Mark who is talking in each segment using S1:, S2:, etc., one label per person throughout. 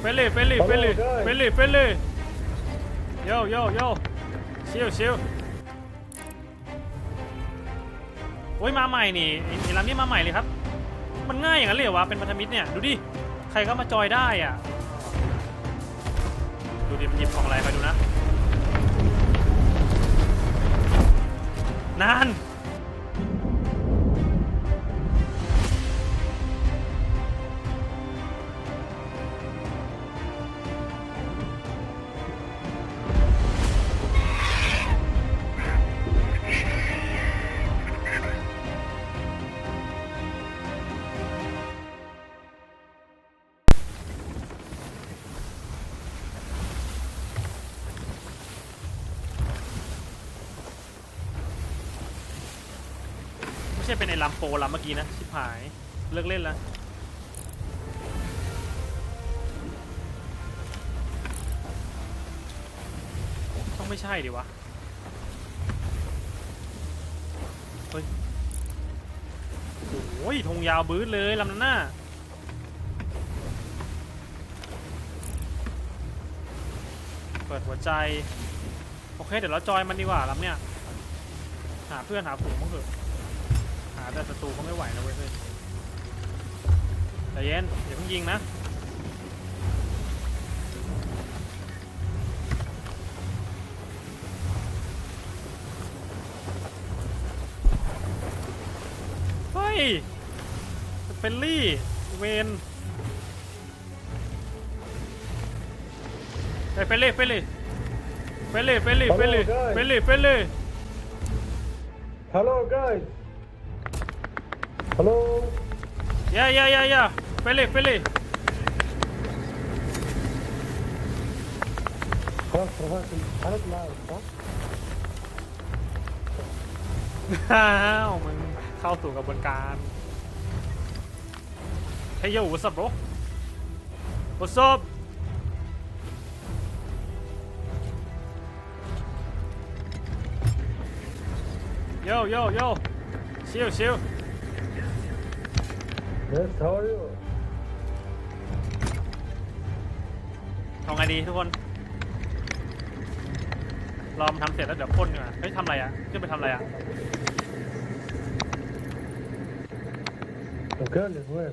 S1: เฟลลี่เฟลลี่เฟลลี่เฟลลี่เฟลลี่โยโยโยชิวชิวโอ้ยมาใหม่นี่ไอ้ไอ้ลำนี้มาใหม่เลยครับ มันง่ายอย่างนั้นเลยเหรอวะเป็นพันธมิตรเนี่ย ดูดิ ใครก็มาจอยได้อะ ดูดิมันหยิบของอะไรไปดูนะ นาน ช่เป็นไอ้ลำเมื่อกี้นะ ชิบหาย เลิกเล่นแล้วต้องไม่ใช่ดิวะ เฮ้ยโอ้ยธงยาวบื้อเลยลำนั้นน่ะเปิดหัวใจ โอเค เดี๋ยวเราจอยมันดีกว่าลำเนี้ยหาเพื่อนหาฝูงบ้างเถอะ แต่ศัตรูก็ไม่ไหวนะเว้ยเพื่อนใจเย็นอย่าเพิ่งยิงนะเฮ้ยสเปนลี่เวนเฮ้ยเฟลลี่เฟลลี่เฟลลี่เฟลลี่เฟลลี่เฟลลี่เฟลลี่
S2: Hello guys. Hello.
S1: Yeah, yeah, yeah, yeah. Philly, Philly.
S2: خلاص رفعت حالك معي صح؟
S1: อ้าวมึงเข้าสู่กระบวนการเฮ้ยโย่ what's up bro what's up yo yo yo ชิวชิว
S2: เอา
S1: ไงดีทุกคน รอมนทำเสร็จแล้วเดี๋ยวพ่นดีกว่าเฮ้ยทำอะไรอะขึ้นไปทำอะไรอะ
S2: Aucun, ouais.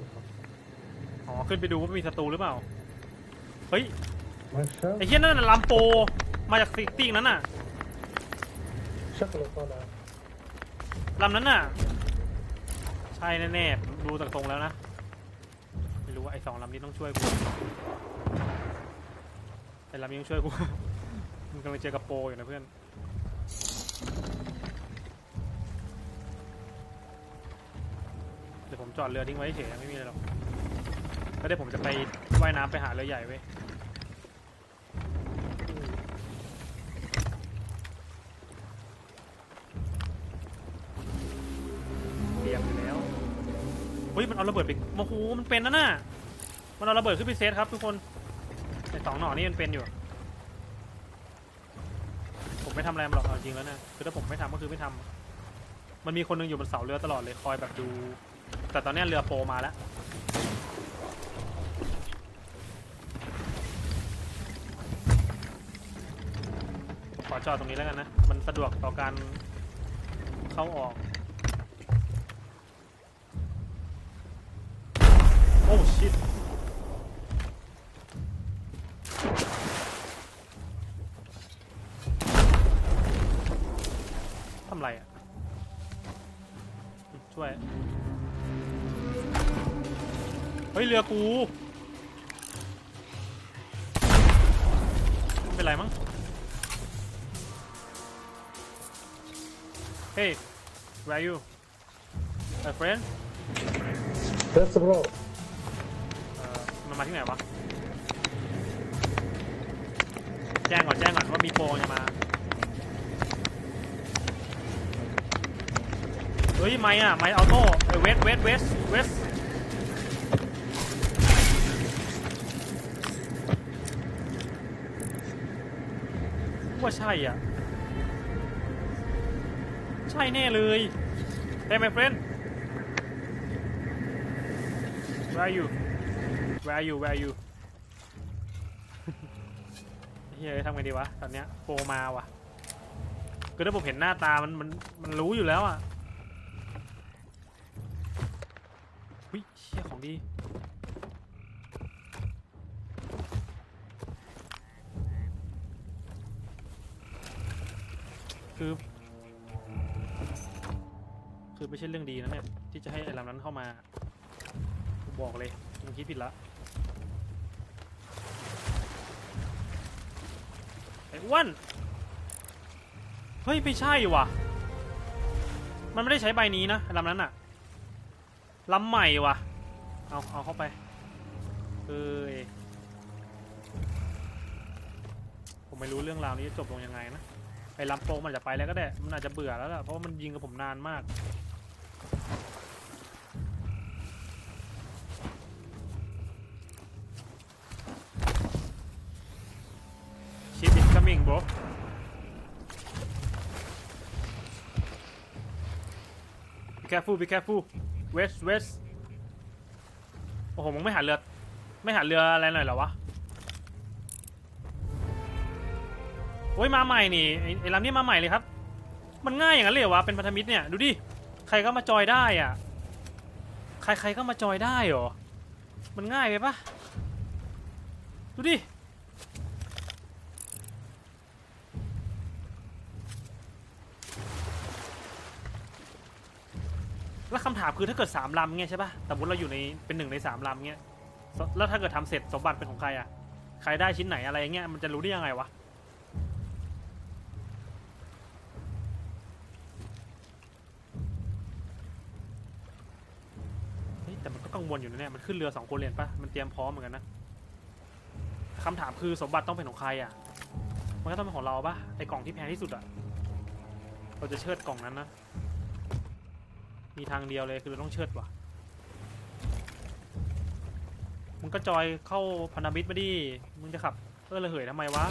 S1: อ๋อ ขึ้นไปดูว่ามีศัตรูหรือเปล่า เฮ้ยไอ้เหี้ยนั่นน่ะลำโป มาจากซิตี้นั้นน่ะ
S2: Chaque
S1: ลำนั้นน่ะ ใช่แน่แน่ ดูจากตรงแล้วนะ ไม่รู้ว่าไอ้สองลำนี้ต้องช่วยกูไอ้ลำนี้ต้องช่วยกู มึงกำลังเจอกับโปอยู่นะเพื่อนเดี๋ยวผมจอดเรือทิ้งไว้เฉยไม่มีอะไรหรอกแล้วเดี๋ยวผมจะไปว่ายน้ำไปหาเรือใหญ่เว้ย เฮ้ยมันเอาระเบิดไปโอ้โหมันเป็นนะน่ะมันเอาระเบิดขึ้นไปเซตครับทุกคนไอสองหน่อนี่มันเป็นอยู่ ผมไม่ทำอะไรมันหรอกเอาจริงแล้วนะคือถ้าผมไม่ทำก็คือไม่ทำมันมีคนหนึงอยู่บนเสาเรือตลอดเลยคอยแบบดู แต่ตอนเนี้ยเรือโปรมาแล้ว ขอจอดตรงนี้แล้วกันนะ มันสะดวกต่อการเข้าออก ชิตทำไรอะ ช่วย เฮ้ย เรือกูไม่เป็นไรมั้ง Hey where are you my friend
S2: Yes bro
S1: เอ่อมันมา ที่ไหนวะ แจ้งก่อนแจ้งก่อนว่ามีโปรจะมา เฮ้ย ไม่อะไม่ออโต้เวสเวสเวสเวสว่าใช่อะ ใช่แน่เลย Hey my friend Where are you Where are you Where are you เฮ้ยทำไงดีวะ ตอนเนี้ยโปรมาว่ะคือถ้าผมเห็นหน้าตามันมันมันรู้อยู่แล้วอะวิเชี่ยของดีคือ คือไม่ใช่เรื่องดีนะเนี่ย ที่จะให้ไอ้ลำนั้นเข้ามาบอกเลยมึงคิดผิดละ อ้วน เฮ้ย ไม่ใช่ว่ะ มันไม่ได้ใช้ใบนี้นะลำนั้นอะลำใหม่ว่ะ เอาเอาเข้าไปเอ้ยผมไม่รู้เรื่องราวนี้จะจบลงยังไงนะไอ้ลำโปงมันจจะไปแล้วก็ได้ มันอาจจะเบื่อแล้วล่ะเพราะว่ามันยิงกับผมนานมาก bo. Be careful be careful west west โอ้โห มึงไม่หาเรือ ไม่หาเรืออะไรหน่อยเหรอวะ โอ้ย มาใหม่นี่ไอ้ลำนี้มาใหม่เลยครับ มันง่ายอย่างนั้นเลยวะ เป็นพันธมิตรเนี่ย ดูดิ ใครก็มาจอยได้อะ ใครใครก็มาจอยได้เหรอ มันง่ายไปปะดูดิ แล้วคำถามคือถ้าเกิดสามลำเงี้ยใช่ป่ะแต่มุติเราอยู่ในเป็นหนึ่งในสามลำเงี้ย แล้วถ้าเกิดทำเสร็จสมบัติเป็นของใครอะ ใครได้ชิ้นไหนอะไรเงี้ยมันจะรู้ได้ยังไงวะ เฮ้ยแต่มันก็กังวลอยู่นะเนี่ย มันขึ้นเรือสองคนเลยนปะมันเตรียมพร้อมเหมือนกันนะคำถามคือสมบัติต้องเป็นของใครอะ มันก็ต้องเป็นของเราปะไอ้กล่องที่แพงที่สุดอะ เราจะเชิดกล่องนั้นนะ มีทางเดียวเลยคือเราต้องเชิดว่ะมึงก็จอยเข้าพันธมิตรมาดิ มึงจะขับเออระเหยทำไมวะ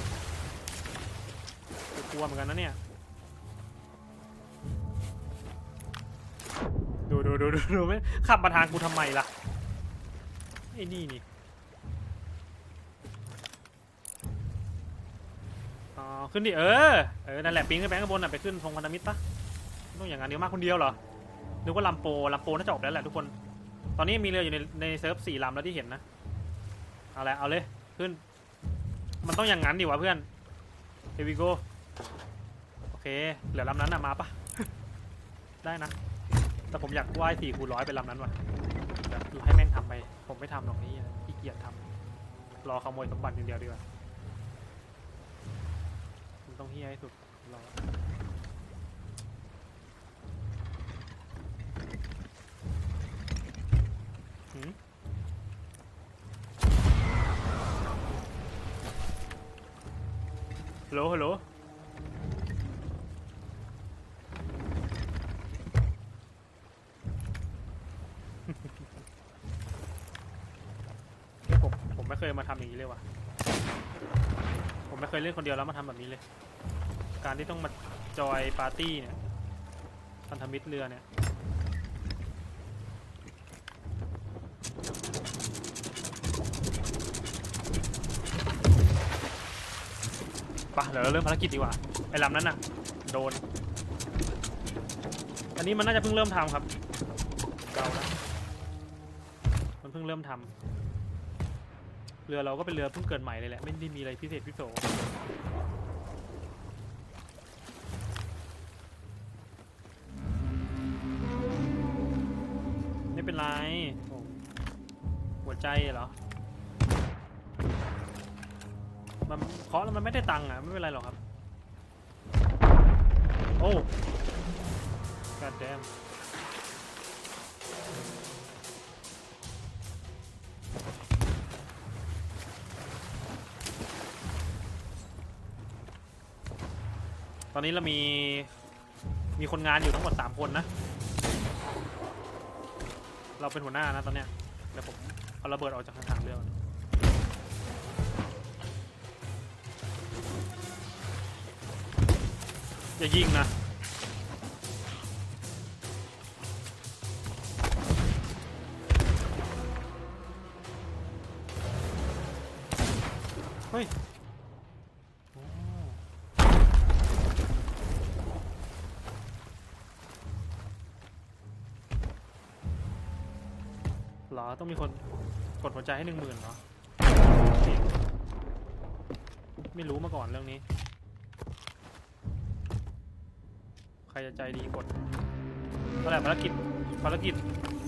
S1: กลัวเหมือนกันนะเนี่ย ดูดูดูดูดูไม่ขับมาทางกูทำไมล่ะ ไอ้นี่นี่อ๋อขึ้นดิเออ เออ นั่นแหละปีนขึ้นไปข้างบนน่ะ ไปขึ้นทงพันธมิตรปะต้องอย่างนั้นเดียวมากคนเดียวเหรอ นึกว่าลำโปลำโปน่าจะออกแล้วแหละทุกคน ตอนนี้มีเรืออยู่ในในเซิร์ฟสี่ลำแล้วที่เห็นนะ เอาละเอาเลยขึ้น มันต้องอย่างนั้นดิวะเพื่อน เฮวิโกโอเค เหลือลำนั้นอะมาปะได้นะ แต่ผมอยากว่ายสี่คูร้อยเป็นลำนั้นว่ะเดี๋ยวให้แม่งทำไป ผมไม่ทำหรอกนี่ขี้เกียจทำรอขโมยสมบัติอย่างเดียวดีกว่า มันต้องเฮี้ยให้สุดรอ ฮัลโหลฮัลโหลเฮ้ยผมผมไม่เคยมาทำอย่างนี้เลยว่ะ ผมไม่เคยเล่นคนเดียวแล้วมาทำแบบนี้เลย การที่ต้องมาจอยปาร์ตี้เนี่ยพันธมิตรเรือเนี่ย ปะเดี๋ยวเราเริ่มภารกิจดีกว่า ไอ้ลำนั้นน่ะ โดน อันนี้มันน่าจะเพิ่งเริ่มทำครับเดานะมันเพิ่งเริ่มทำเรือเราก็เป็นเรือเพิ่งเกิดใหม่เลยแหละ ไม่ได้มีอะไรพิเศษพิโสไม่เป็นไร หัวใจเหรอ มันเคาะแล้วมันไม่ได้ตังค์อะ ไม่เป็นไรหรอกครับ โอ้ god damn ตอนนี้เรามี มีคนงานอยู่ทั้งหมด3คนนะ เราเป็นหัวหน้านะตอนเนี้ยเดี๋ยวผมเอาระเบิดออกจากทางเรือก่อน อย่ายิงนะ เฮ้ยหรอ ต้องมีคนกดหัวใจให้หนึ่งหมื่นเหรอ ไม่รู้มาก่อนเรื่องนี้ ครจะใจดีกดก็แหละภารกิจภารกิจ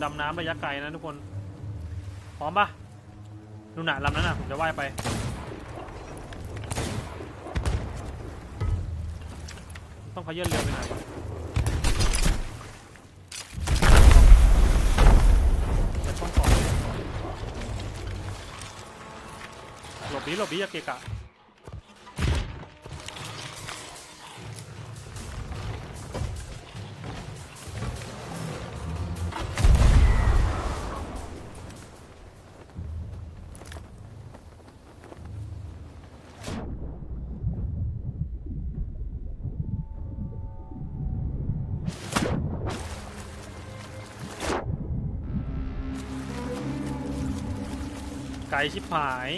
S1: ดำน้ำระยะไกลนะทุกคน พร้อมปะนู่นน่ะลำนั้นน่ะผมจะว่ายไป ต้องขยื่นเรือไปไหนวะจะช่องหลบดีหลบดีอย่าเกะกะ ลชิบหาย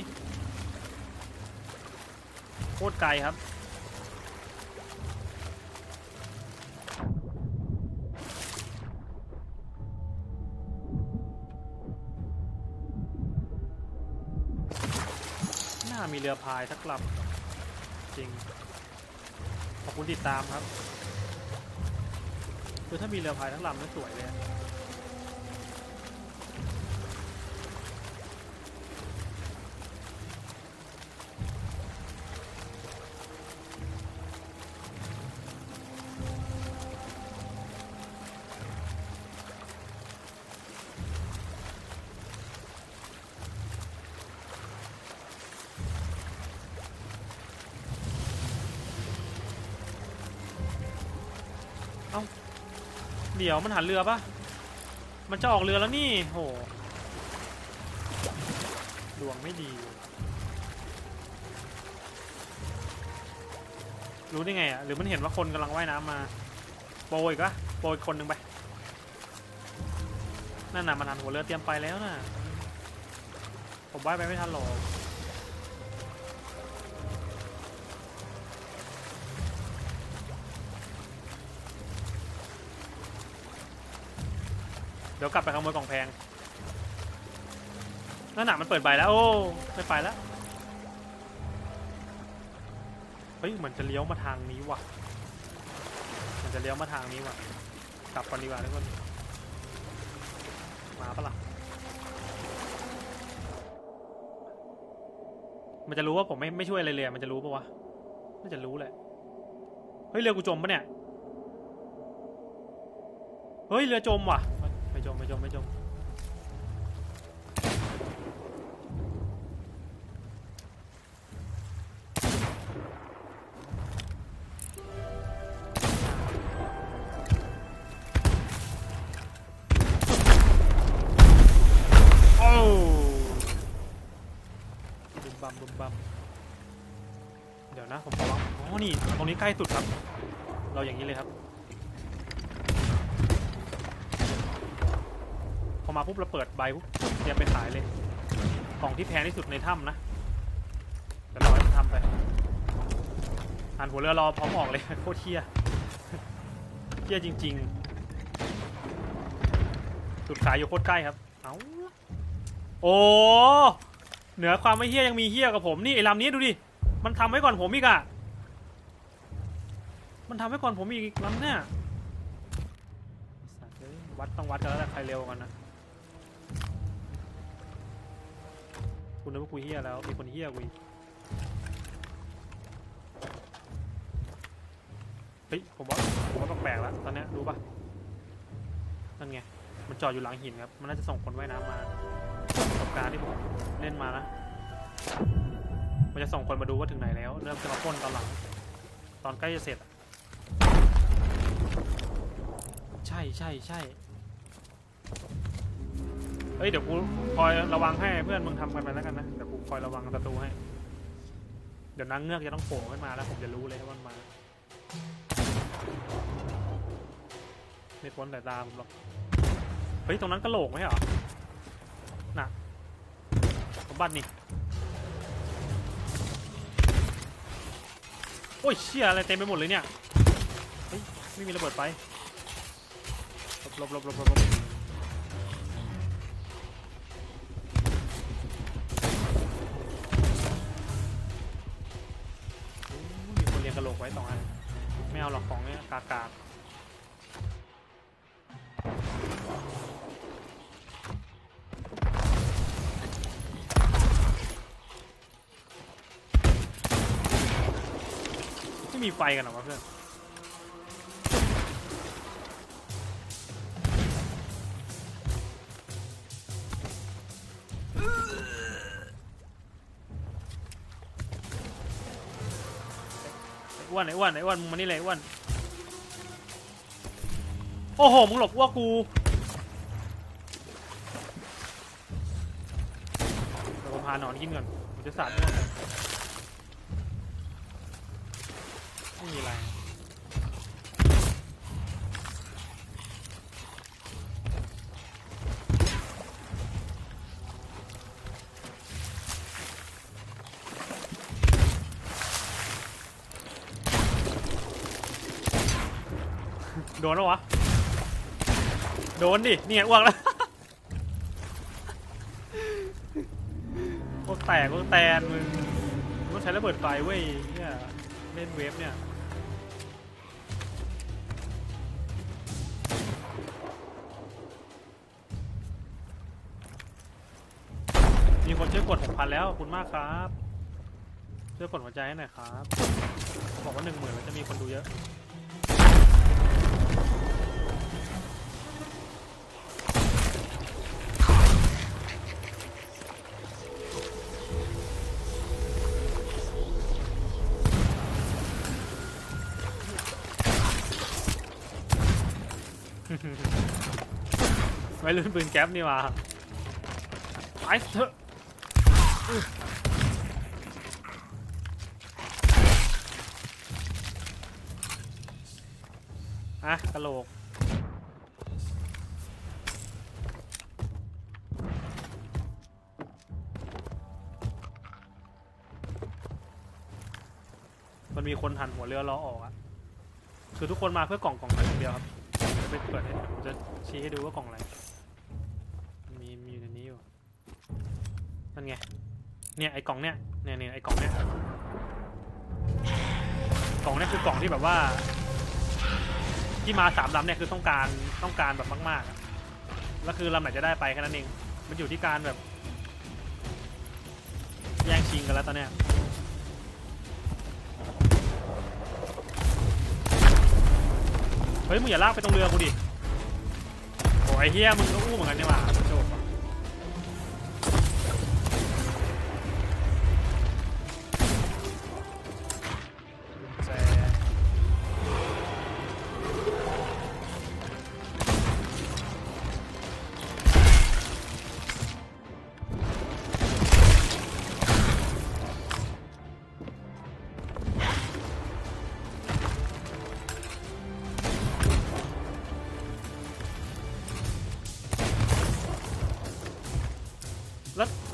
S1: โคตรไกลครับ น่ามีเรือพายสักลำจริง ขอบคุณติดตามครับ คือถ้ามีเรือพายทั้งลำนี่สวยเลย เดี๋ยวมันหันเรือปะมันจะออกเรือแล้วนี่โหดวงไม่ดี รู้ได้ไงอะ หรือมันเห็นว่าคนกำลังว่ายน้ำมา โปรยก็โปรยคนหนึ่งไป นั่นน่ะมันหันหัวเรือเตรียมไปแล้วน่ะ ผมว่ายไปไม่ทันหรอก เดี๋ยวกลับไปขโมยกล่องแพงนั่นน่ะมันเปิดใบแล้ว โอ้ไม่ไปแล้ว เฮ้ยเหมือนจะเลี้ยวมาทางนี้ว่ะ มันจะเลี้ยวมาทางนี้ว่ะ กลับก่อนดีกว่าทุกคนมาปะล่ะ มันจะรู้ว่าผมไม่ไม่ช่วยอะไรเลยอมันจะรู้ปะวะน่าจะรู้แหละ เฮ้ยเรือกูจมปะเนี่ย เฮ้ยเรือจมว่ะ ไม่จมไม่จมไม่จม เราเปิดใบปุ๊บเตรียมไปขายเลย ของที่แพงที่สุดในถ้ำนะเดี๋ยวรอให้มันทำไปหันหัวเรือรอพร้อมออกเลยโคตรเที่ยเที่ยจริง ๆ สุดขายอยู่โคตรใกล้ครับ เอาโอ้เหนือความไม่เฮี้ยยังมีเฮี้ยกับผมนี่ไอ้ลำนี้ดูดิมันทำไว้ก่อนผมอีกอะมันทำไว้ก่อนผมอีกลำเนี้ยวัดต้องวัดกันแล้วแหละใครเร็วกันนะ คุณนึกว่ากูเฮี้ยแล้ว มีคนเฮี้ยกูอีกเฮ้ย ผมว่าผมว่าแปลกๆแล้วตอนเนี้ยรู้ปะนั่นไง มันจอดอยู่หลังหินครับ มันน่าจะส่งคนว่ายน้ำมาประสบการณ์ที่ผมเล่นมานะ มันจะส่งคนมาดูว่าถึงไหนแล้ว เริ่มจะมาพ่นตอนหลัง ตอนใกล้จะเสร็จ ใช่ใช่ใช่ เฮ้ยเดี๋ยวกูคอยระวังให้เพื่อนมึงทำกันไปแล้วกันนะเดี๋ยวกูคอยระวังศัตรูให้ เดี๋ยวนางเงือกจะต้องโผล่ขึ้นมาแล้วผมจะรู้เลยว่ามันมาไม่พ้นสายตาผมหรอกเฮ้ยตรงนั้นกระโหลกไหมเหรอน่ะสมบัตินี่โอ้ยเชี่ยอะไรเต็มไปหมดเลยเนี่ยเฮ้ยไม่มีระเบิดไฟหลบหลบหลบหลบหลบ ม่มีไฟกันเหรอวะเพื่อนอ้วนไอ้อ้วนไอ้อ้วนมึงมานี่เลยอ้วนโอ้โหมึงหลบอ้วกูเดี๋ยวผมพาหนอนกินก่อนผมจะสาดอ้วกไม่มีอะไร โดนแล้ววะ นดินี่ไงอ้วกแล้วพวกแตกพวกแตนมึงมึงต้องใช้ระเบิดไฟเว้ยเนี่ยเล่นเวฟเนี่ยมีคนช่วยกดหกพันแล้วขอบคุณมากครับช่วยกดหัวใจให้หน่อยครับ บอกว่าหนึ่งหมื่นแล้วจะมีคนดูเยอะ ไม่รุ่นปืนแก๊ปนี่มาไปเถอะอื้ออะกระโหลกมันมีคนหันหัวเรือล้อออกอะคือทุกคนมาเพื่อกล่องกล่องนั้นอย่างเดียวครับจะไปเปิดให้ผมจะชี้ให้ดูว่ากล่องอะไร นั่นไง เนี่ยไอ้กล่องเนี่ย เนี่ยเนี่ยไอ้กล่องเนี่ย กล่องเนี่ยคือกล่องที่แบบว่า ที่มาสามลำเนี่ยคือต้องการต้องการแบบมากๆอะแล้วคือลำไหนจะได้ไปแค่นั้นเอง มันอยู่ที่การแบบ แย่งชิงกันแล้วตอนเนี้ยเฮ้ยมึงอย่าลากไปตรงเรือกูดิโอ้ยเฮียมึงก็อู้เหมือนกันนี่หว่า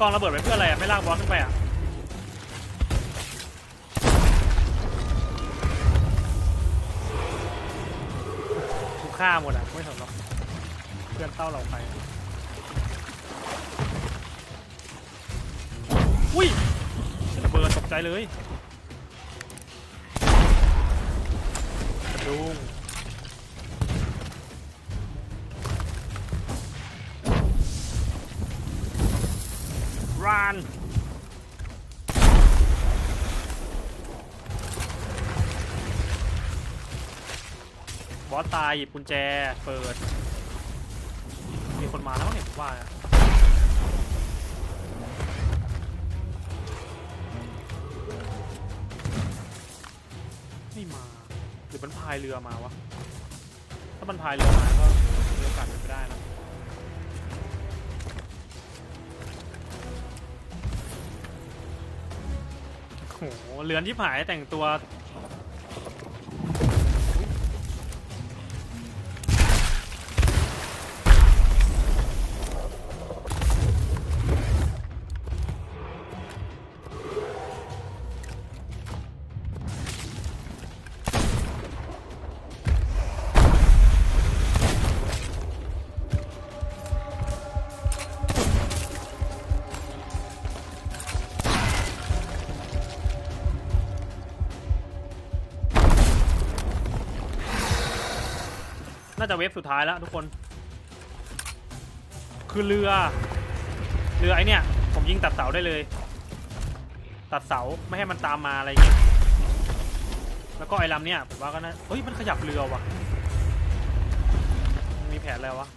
S1: กองระเบิดไปเพื่ออะไรอะไม่ลากบอสขึ้นไปอะกูฆ่าหมดอะไม่สนหรอกเพื่อนเต้าเราไปอุ้ยระเบิดตกใจเลย อสตายหยิบกุญแจเปิด มีคนมาแล้วมั้งเนี่ยผมว่านะไม่มาหรือมันพายเรือมาวะ ถ้ามันพายเรือมาก็มีโอกาสเป็นไปได้นะโอ้โหเรือนที่ผายแต่งตัวาจะเวฟสุดท้ายแล้วทุกคน คือเรือ เรือไอเนี่ย ผมยิงตัดเสาได้เลย ตัดเสาไม่ให้มันตามมาอะไรเงี้ย แล้วก็ไอ้ลำเนี่ยผมว่าก็น่าเฮ้ยมันขยับเรือว่ะ มีแผนอะไรวะ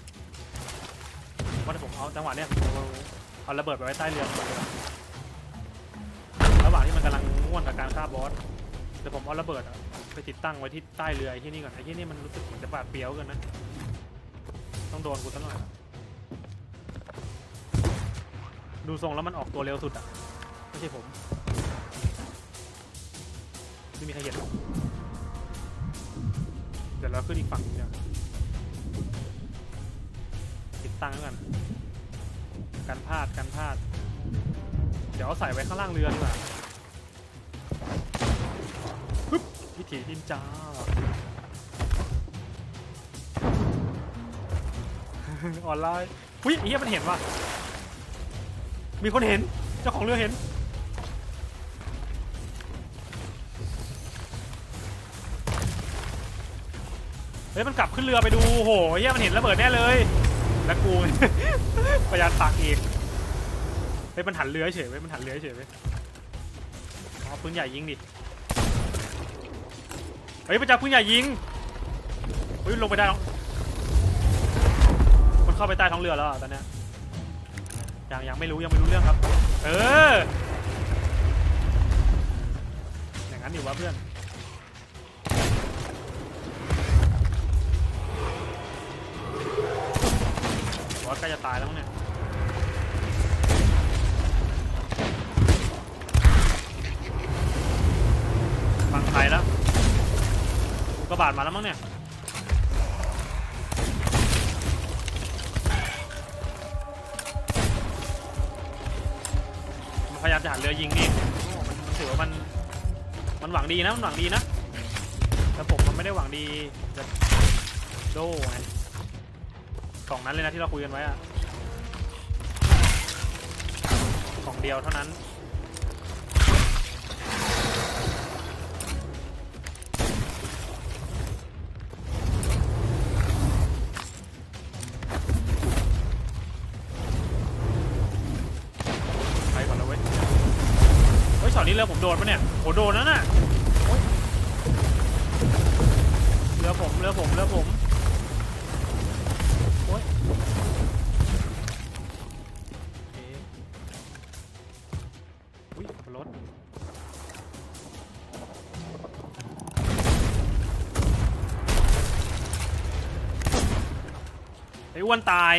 S1: ว่าถ้ผมเอาจังหวะเนี้ยผมเอาระเบิดไปไว้ใต้เรือระหว่างที่มันกำลังง่วนกับการฆ่าบอสเดี๋ยวผมเอาระเบิดอะ ไปติดตั้งไว้ที่ใต้เรือไอ้ที่นี่ก่อนไอ้ที่นี่มันรู้สึกเหมือนจะบาดเปรียวเกินนะ ต้องโดนกูสักหน่อย ดูทรงแล้วมันออกตัวเร็วสุดอะ ไม่ใช่ผม ไม่มีใครเห็นหรอกเดี๋ยวเราขึ้นอีกฝั่งหนึงเดี๋ยติดตั้งแล้วกันกันพลาดกันพลาด เดี๋ยวเอาใส่ไว้ข้างล่างเรือดีกว่า ถีนินจาออนไลน์อุ้ยไอ้เหี้ยมันเห็นว่ะมีคนเห็น เจ้าของเรือเห็น เฮ้ย มันกลับขึ้นเรือไปดูโหเฮียมันเห็นระเบิดแน่เลย แล้วกูประหยัดปากอีกเฮ้ย มันหันเรือเฉยเว้ยมันหันเรือเฉยเว้ยเอาปืนใหญ่ยิงดิ เฮ้ยประจักษ์ปืนใหญ่ยิงเฮ้ยลงไปได้แล้วมันเข้าไปใต้ท้องเรือแล้วตอนนี้ยังยังไม่รู้ยังไม่รู้เรื่องครับ เออ อย่างนั้นอยู่วะเพื่อนาบาตมาแล้วมั้งเนี่ยพยายามจะหันเรือยิงนี่มันถือว่ามันมันหวังดีนะมันหวังดีนะแต่ผมมันไม่ได้หวังดีจะโดไงกล่องนั้นเลยนะที่เราคุยกันไว้อะกล่องเดียวเท่านั้น นี้เรือผมโดนปะเนี่ยโหโดนแล้วน่ะเรือผมเรือผมเรือผมโอ๊ยอุ้ยรถไอ้อ้วนตาย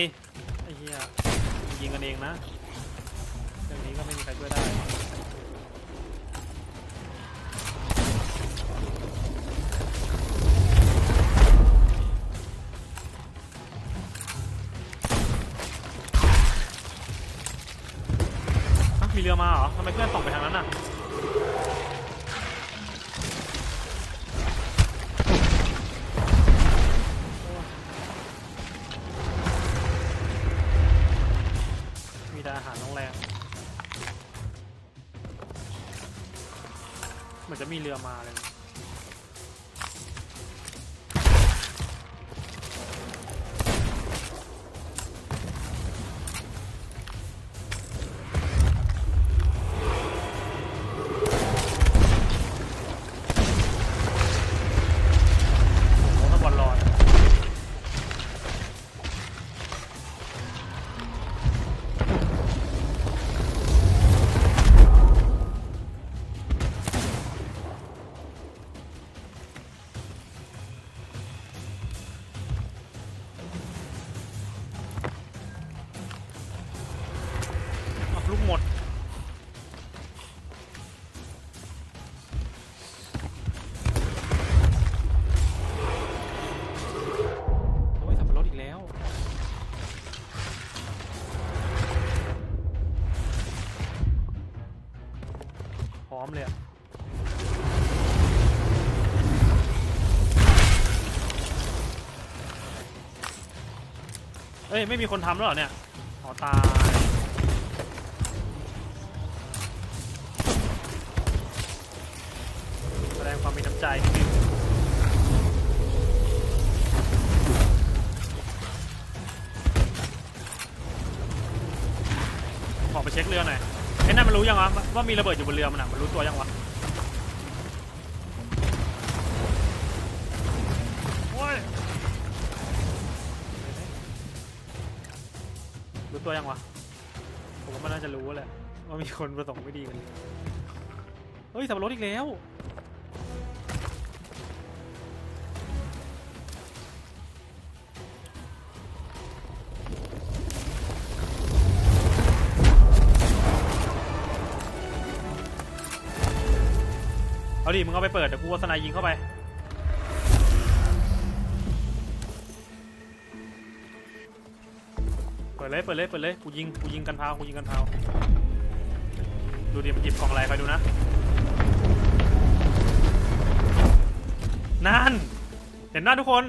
S1: มีเรือมาเลย ไม่มีคนทำแล้วเหรอเนี่ยขอตายแสดงความมีน้ำใจนิดนึงขอไปเช็คเรือหน่อยไอ้นั่นมันรู้ยังวะว่ามีระเบิดอยู่บนเรือมันอะมันรู้ตัวยังวะ รู้ตัวยังวะ ผมว่ามันน่าจะรู้แหละว่ามีคนประสงค์ไม่ดีกันเฮ้ยสับรดอีกแล้วเอาดิมึงเอาไปเปิดเดี๋ยวกูเอาสไนยิงเข้าไป ดเลยเปิดเลยเปิดเลยกูยิงกูยิงกันพาวกูยิงกันพาวดูดิมันหยิบของอะไรไปดูนะนั่นเห็นหน้าทุกคน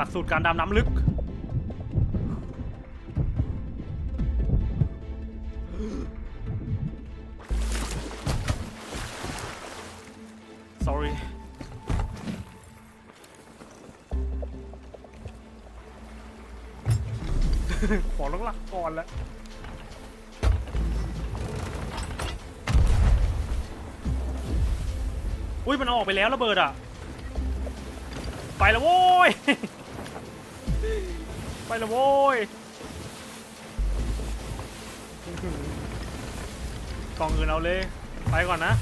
S1: หลักสูตรการดำน้ำลึก sorry ขอต้องหลักก่อนแล้วอุ้ยมันเอาออกไปแล้วระเบิดอะ ไปแล้วโว้ย ไปล้วโว้ยกล่องอื่นเอาเลย ไปก่อนนะ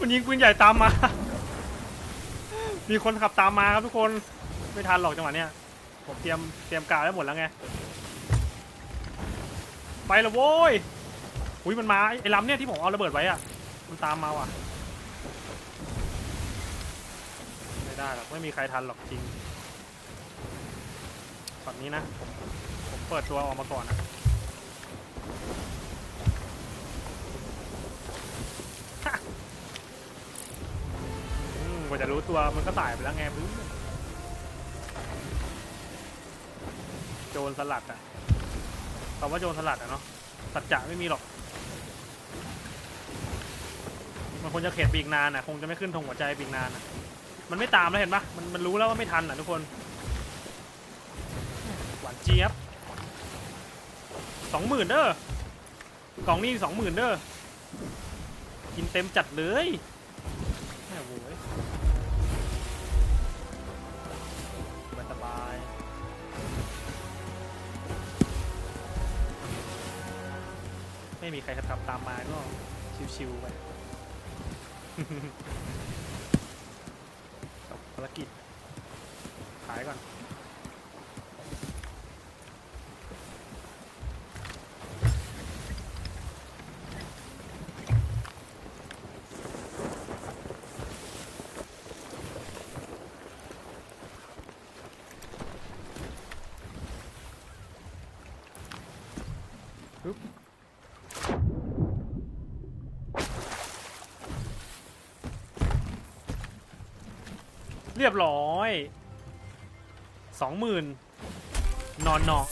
S1: มันยิงปืนใหญ่ตามมา มีคนขับตามมาครับทุกคน ไม่ทันหรอกจังหวะเนี้ย ผมเตรียมเตรียมกาไว้หมดแล้วไง ไปละโว้ย อุ้ยมันมาไอ้ไอ้ลำเนี่ยที่ผมเอาระเบิดไว้อะมันตามมาว่ะ ไม่ได้หรอกไม่มีใครทันหรอกจริงฝั่งนี้นะผมผมเปิดตัวออกมาก่อนนะอืมกว่าจะรู้ตัวมันก็ตายไปแล้วไงมึงโจรสลัดอะคำว่าโจรสลัดอะเนาะสัจจะไม่มีหรอกมันคงจะเข็ดปีกนานอะคงจะไม่ขึ้นธงหัวใจปีกนานอะ มันไม่ตามแล้วเห็นปะมันมันรู้แล้วว่าไม่ทันอะทุกคน หวานเจี๊ยบสองหมื่นเด้อกล่องนี้สองหมื่นเด้อ กินเต็มจัดเลยแม่โว้ยสบาสบายไม่มีใครขับตามมาก็ชิวๆไปารกิจขายก่อน สองหมื่นนอนนาะ